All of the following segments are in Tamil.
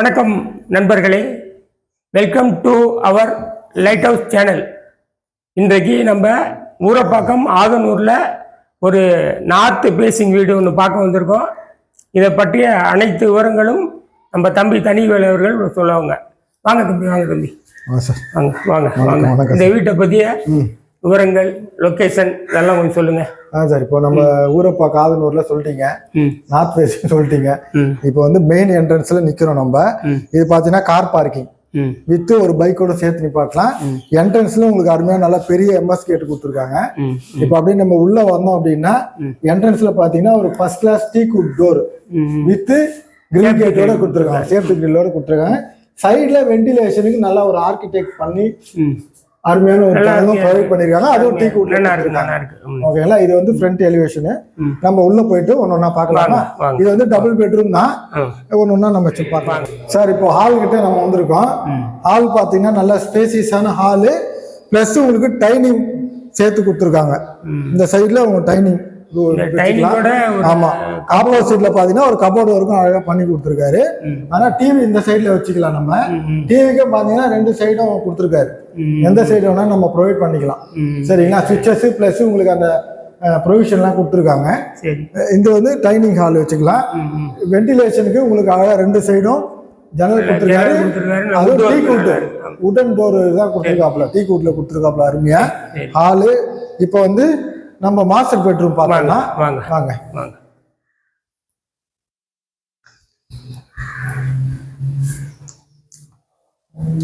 வணக்கம் நண்பர்களே. Welcome to our lighthouse channel இன்றைக்கு நம்ம ஊரப்பாக்கம் ஆதனூரில் ஒரு நார்த்து பேசிங் வீடு ஒன்று பார்க்க வந்திருக்கோம். இதை பற்றிய அனைத்து விவரங்களும் நம்ம தம்பி தனிவேல் அவர்கள் சொல்லுவாங்க. வாங்க தம்பி வாங்க தம்பி. வாங்க வாங்க வாங்க. இந்த வீட்டை பற்றிய விவரங்கள் லொக்கேஷன் இதெல்லாம் கொஞ்சம் சொல்லுங்க. ஆ சார் இப்போ நம்ம ஊரப்பா காதனூர்ல சொல்லிட்டீங்க. நார்த் வெஸ்ட் சொல்லிட்டீங்க. இப்போ வந்து மெயின் என்ட்ரன்ஸ்ல நிக்கிறோம் நம்ம. இது பாத்தீங்கன்னா கார் பார்க்கிங் வித்து ஒரு பைக்கோட சேர்த்து நிப்பாட்டலாம். என்ட்ரன்ஸ்ல உங்களுக்கு அருமையா நல்லா பெரிய எம்எஸ் கேட் கொடுத்துருக்காங்க. இப்போ அப்படியே நம்ம உள்ள வந்தோம் அப்படின்னா என்ட்ரன்ஸ்ல பாத்தீங்கன்னா ஒரு first class teak wood door ம் வித் கிரில் கேட்டோட கொடுத்துருக்காங்க. சேஃப்டி கிரில்லோட கொடுத்துருக்காங்க. சைடுல வென்டிலேஷனுக்கு நல்லா ஒரு ஆர்கிடெக்ட் பண்ணி அருமையான ஒரு ஜன்னலும் ப்ரொவைட் பண்ணிருக்காங்க. அதுவும் டீ குட் நல்லா இருக்கு நல்லா இருக்கு. ம். ஓகேங்களா இது வந்து ஃப்ரண்ட் எலிவேஷனு. நம்ம உள்ள போயிட்டு ஒன்று ஒன்றா பார்க்கலாமா. இது வந்து டபுள் பெட்ரூம் தான். ஆ. ஒன்று ஒன்றா நம்ம செக் பார்க்கலாம். சார் இப்போ ஹால் கிட்ட நம்ம வந்திருக்கோம். ஹால் பார்த்தீங்கன்னா நல்ல ஸ்பேசியஸான ஹாலு ப்ளஸ் உங்களுக்கு டைனிங் சேர்த்து கொடுத்துருக்காங்க. இந்த சைடில் உங்க டைனிங் டைனிங்கோட ஒரு ஆமா. ஆப்போசிட்ல பாத்தீங்கன்னா ஒரு கபோர்டு வரைக்கும் அழகா பண்ணி கொடுத்துருக்காரு. ஆனா டிவி இந்த சைடுல வச்சுக்கலாம் நம்ம. டிவிக்கு பாத்தீங்கன்னா ரெண்டு சைடும் கொடுத்துருக்காரு. எந்த சைடு வேணா நம்ம ப்ரொவைட் பண்ணிக்கலாம். சரிங்களா? சுவிச்சஸ் பிளஸ் உங்களுக்கு அந்த ப்ரொவிஷன்லாம் கொடுத்துருக்காங்க. இது வந்து டைனிங் ஹால் வச்சுக்கலாம். வென்டிலேஷனுக்கு உங்களுக்கு அழகா ரெண்டு சைடும் ஜன்னல் கொடுத்துருக்காரு. ஜன்னல் கொடுத்திருக்காரு. அது wood டீ கூட்டு உடன் டோர் தான் கொடுத்துருக்காப்ல டீ கூட்ல கொடுத்துருக்காப்ல அருமையா. சரி. ஹாலு இப்போ வந்து நம்ம மாஸ்டர் பெட்ரூம் பார்த்தோம்னா வாங்க வாங்க வாங்க.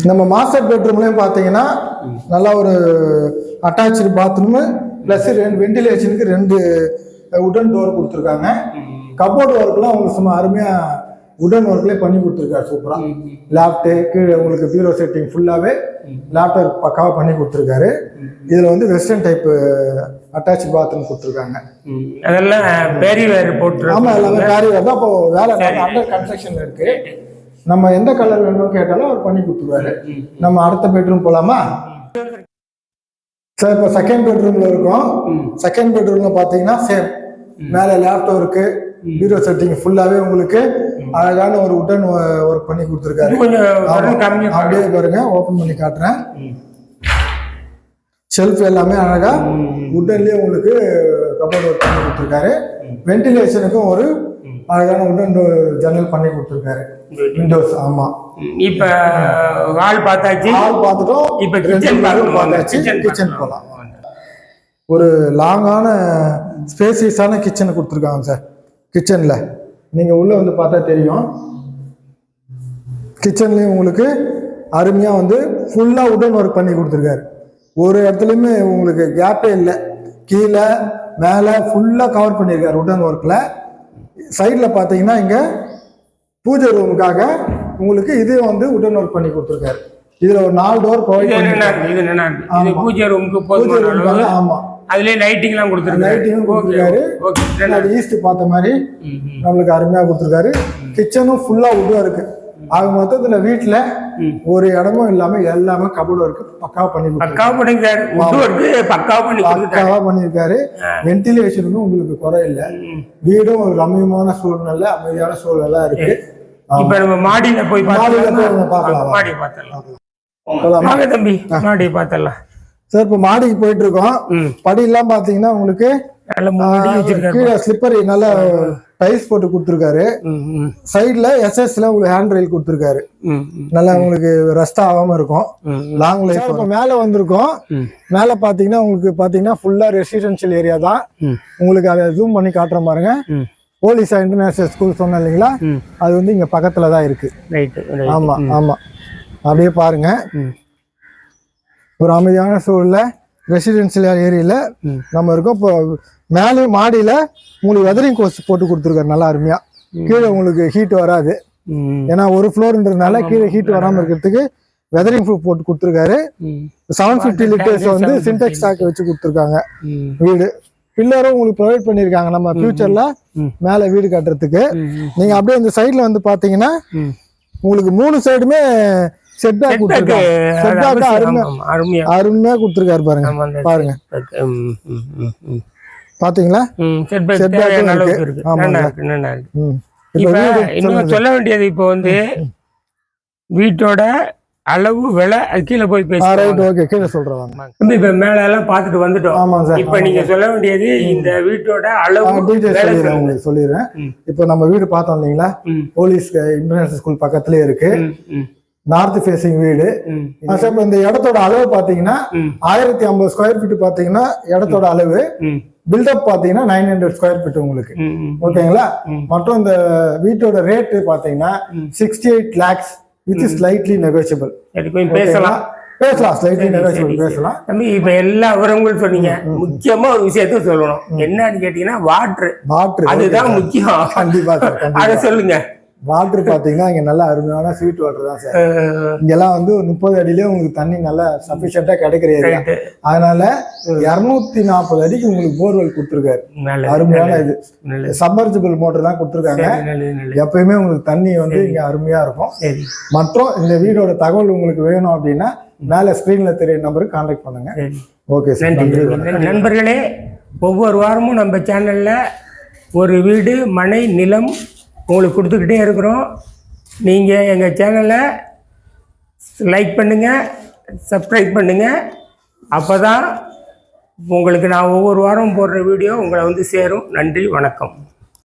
நம்ம மாஸ்டர் பெட்ரூம்லயும் பார்த்தீங்கன்னா நல்லா ஒரு அட்டாச்சு பாத்ரூமு ப்ளஸ் ரெண்டு வென்டிலேஷனுக்கு ரெண்டு உடன் டோர் கொடுத்துருக்காங்க. கபோர்டு ஒர்க்லாம் உங்களுக்கு சும்மா அருமையாக உடன் ஒர்க்லேயே பண்ணி கொடுத்துருக்காரு சூப்பராக லேப்டு கீழே உங்களுக்கு பீரோ செட்டிங் ஃபுல்லாகவே லேப்டாப் பக்காவாக பண்ணி கொடுத்துருக்காரு. இதில் வந்து வெஸ்டர்ன் டைப்பு அட்டாச் பாத்ரூம் கொடுத்துருக்காங்க. அதெல்லாம் பேரி வேர் போட்டு ஆமா எல்லாமே காரி வருது அப்போ வேலை அண்டர் கன்ஸ்ட்ரக்ஷன்ல இருக்கு. நம்ம எந்த கலர் வேணுமோ கேட்டாலும் அவர் பண்ணி கொடுத்துருவாரு. நம்ம அடுத்த பெட்ரூம் போலாமா? சார் இப்போ செகண்ட் பெட்ரூம்ல இருக்கோம். செகண்ட் பெட்ரூம்ல பாத்தீங்கன்னா சேம் மேல லேப்டாப் இருக்கு. பீரோ செட்டிங் ஃபுல்லாவே உங்களுக்கு அழகான ஒரு உடன் ஒர்க் பண்ணி கொடுத்துருக்காரு. அப்படியே பாருங்க ஓபன் பண்ணி காட்டுறேன். ஷெல்ஃப் எல்லாமே அழகா உட்டன்லயே உங்களுக்கு கபோர்ட் ஒர்க் பண்ணி கொடுத்துருக்காரு. வென்டிலேஷனுக்கும் ஒரு அழகான உடன் ஜன்னல் பண்ணி கொடுத்துருக்காரு. விண்டோஸ் ஆமா. இப்ப வால் பார்த்தாச்சு? ஹால் பார்த்துட்டோம். இப்ப கிச்சன் பார்த்தாச்சு. கிச்சன் கிச்சன் போகலாம் ஒரு லாங்கான ஸ்பேசியஸான கிச்சனை கொடுத்துருக்காங்க சார் கிச்சன்ல நீங்க உள்ள வந்து பார்த்தா தெரியும். கிச்சன்லயும் உங்களுக்கு அருமையா வந்து ஃபுல்லா உடன் ஒர்க் பண்ணி கொடுத்துருக்காரு. ஒரு இடத்துலையுமே உங்களுக்கு கேப்பே இல்லை. கீழே மேலே ஃபுல்லாக கவர் பண்ணியிருக்காரு உடன் ஒர்க்கில் சைடில் பார்த்தீங்கன்னா இங்கே பூஜை ரூமுக்காக உங்களுக்கு இது வந்து உடன் ஒர்க் பண்ணி கொடுத்துருக்காரு. இதில் ஒரு நாலு டோர் ப்ரொவைட் பண்ணி. பூஜை ரூமுக்கு பூஜை ரூமுக்காக ஆமாம் அதுலயே லைட்டிங் எல்லாம் கொடுத்துருக்காரு. லைட்டிங்கும் கொடுத்துருக்காரு. ஓகே ஈஸ்ட் பார்த்த மாதிரி. நம்மளுக்கு அருமையா கொடுத்துருக்காரு. கிச்சனும் ஃபுல்லா உட்டும் இருக்கு. ஆக மொத்தத்துல வீட்டுல ஒரு இடமும் இல்லாம எல்லாமே கபோர்டு இருக்கு. பக்காவா பண்ணி பக்காவா பண்ணிருக்காரு பக்காவா பண்ணி பக்காவா பண்ணியிருக்காரு. வென்டிலேஷனுக்கும் உங்களுக்கு குறை இல்லை வீடும் ஒரு ரம்மியமான சூழ்நிலை அமைதியான சூழ்நிலை இருக்கு. இப்ப நம்ம மாடியில போய் மாடியில போய் பார்க்கலாம். மாடி பார்த்தலாம் தம்பி மாடி பார்த்தலாம் சார் இப்போ மாடிக்கு போயிட்டு இருக்கோம் படியெல்லாம் பாத்தீங்கன்னா உங்களுக்கு நல்ல மூடி வச்சிருக்காரு. கீழே ஸ்லிப்பர் நல்லா டைல்ஸ் போட்டு கொடுத்துருக்காரு. சைடுல எஸ்எஸ்ல உங்களுக்கு ஹேண்ட் ரயில் கொடுத்துருக்காரு. நல்லா உங்களுக்கு ரெஸ்ட் ஆகாம இருக்கும். லாங் லைஃப் இப்போ மேலே வந்திருக்கோம். மேலே பார்த்தீங்கன்னா உங்களுக்கு பார்த்தீங்கன்னா ஃபுல்லாக ரெசிடென்ஷியல் ஏரியா தான். உங்களுக்கு அதை ஜூம் பண்ணி காட்டுறேன் பாருங்க. போலீஸா இன்டர்நேஷனல் ஸ்கூல் சொன்னேன் இல்லைங்களா? அது வந்து இங்கே பக்கத்தில் தான் இருக்கு ரைட்டு ஆமா ஆமா. அப்படியே பாருங்க. ம். ஒரு அமைதியான சூழல்ல ரெசிடென்ஷியல் ஏரியால. நம்ம இருக்கோம். இப்போ மேலே மாடியில உங்களுக்கு வெதரிங் கோர்ஸ் போட்டு கொடுத்துருக்காரு. நல்லா அருமையா. கீழே உங்களுக்கு ஹீட் வராது. ஏன்னா ஒரு ஃப்ளோர்ன்றதுனால கீழே ஹீட் வராமல் இருக்கிறதுக்கு வெதரிங் ப்ரூஃப் போட்டு கொடுத்துருக்காரு. செவன் ஃபிஃப்டி லிட்டர்ஸ் வந்து சின்டெக்ஸ் ஸ்டாக் வச்சு கொடுத்துருக்காங்க. வீடு. பில்லரும் உங்களுக்கு ப்ரொவைட் பண்ணியிருக்காங்க. நம்ம ஃபியூச்சர்ல. மேலே வீடு கட்டுறதுக்கு. ம் நீங்க அப்படியே இந்த சைடுல வந்து பாத்தீங்கன்னா ம். உங்களுக்கு மூணு சைடுமே செட் பேக் கொடுத்துருக்காங்க செட் பேக் அருமை அருமையா அருமையா கொடுத்துருக்காரு பாருங்க. ஆமா, பாருங்க. பாத்தீங்களா? இன்னும் சொல்ல வேண்டியது இப்போ வந்து வீட்டோட அளவு விலை அது கீழே போய் பேசுவாங்க ஓகே கீழே வந்து இப்ப மேல எல்லாம் பார்த்துட்டு வந்துட்டோம். ஆமாங்க சார். இப்ப நீங்க சொல்ல வேண்டியது இந்த வீட்டோட அளவு சொல்லிடுறேன் உங்களுக்கு சொல்லிடுறேன். இப்போ நம்ம வீடு பார்த்தோம் இல்லைங்களா? போலீஸ் இன்டர்நேஷனல் ஸ்கூல் பக்கத்துலயே இருக்கு. நார்த் ஃபேசிங் வீடு. இப்போ இந்த இடத்தோட அளவு பார்த்தீங்கன்னா ம், ஆயிரத்தி ஐம்பது ஸ்கொயர் ஃபீட் பார்த்தீங்கன்னா இடத்தோட அளவு. பில்டப் பார்த்தீங்கன்னா நைன் ஹண்ட்ரட் ஸ்கொயர் ஃபீட் உங்களுக்கு. ஓகேங்களா. மற்றும் இந்த வீட்டோட ரேட்டு பார்த்தீங்கன்னா ம். Sixty eight lakhs with slightly negotiable பேசலாம். பேசலாம் ஸ்லைட்லி நெகோசியபிள். பேசலாம். தம்பி இப்ப எல்லா விவரங்களும் சொன்னீங்க. முக்கியமா ஒரு விஷயத்த சொல்லணும். என்னன்னு கேட்டீங்கன்னா வாட்டர் வாட்ரு அதுதான் முக்கியம். கண்டிப்பா. அத சொல்லுங்க. வாட்டர் பார்த்தீங்கன்னா இங்க நல்ல அருமையான ஸ்வீட் வாட்டர் தான் சார். இங்கெல்லாம் வந்து ஒரு முப்பது அடியிலே உங்களுக்கு தண்ணி நல்லா சஃபிஷியண்டா கிடைக்கிற ஏரியா. அதனால இருநூத்தி நாற்பது அடிக்கு உங்களுக்கு போர்வெல் கொடுத்துருக்காரு. அருமையான இது. சம்மர்ஜிபிள் மோட்டர் தான் கொடுத்துருக்காங்க. எப்பயுமே உங்களுக்கு தண்ணி வந்து இங்க அருமையா இருக்கும். மற்றும் இந்த வீடோட தகவல் உங்களுக்கு வேணும் அப்படின்னா மேல ஸ்கிரீன்ல தெரிய நம்பருக்கு கான்டாக்ட் பண்ணுங்க. Okay sir. நண்பர்களே ஒவ்வொரு வாரமும் நம்ம சேனல்ல ஒரு வீடு மனை நிலம் உங்களுக்கு கொடுத்துக்கிட்டே இருக்கிறோம். நீங்கள் எங்கள் சேனலை லைக் பண்ணுங்கள் சப்ஸ்கிரைப் பண்ணுங்கள் அப்போ தான் உங்களுக்கு நான் ஒவ்வொரு வாரம் போடுற வீடியோ உங்களை வந்து சேரும். நன்றி வணக்கம்.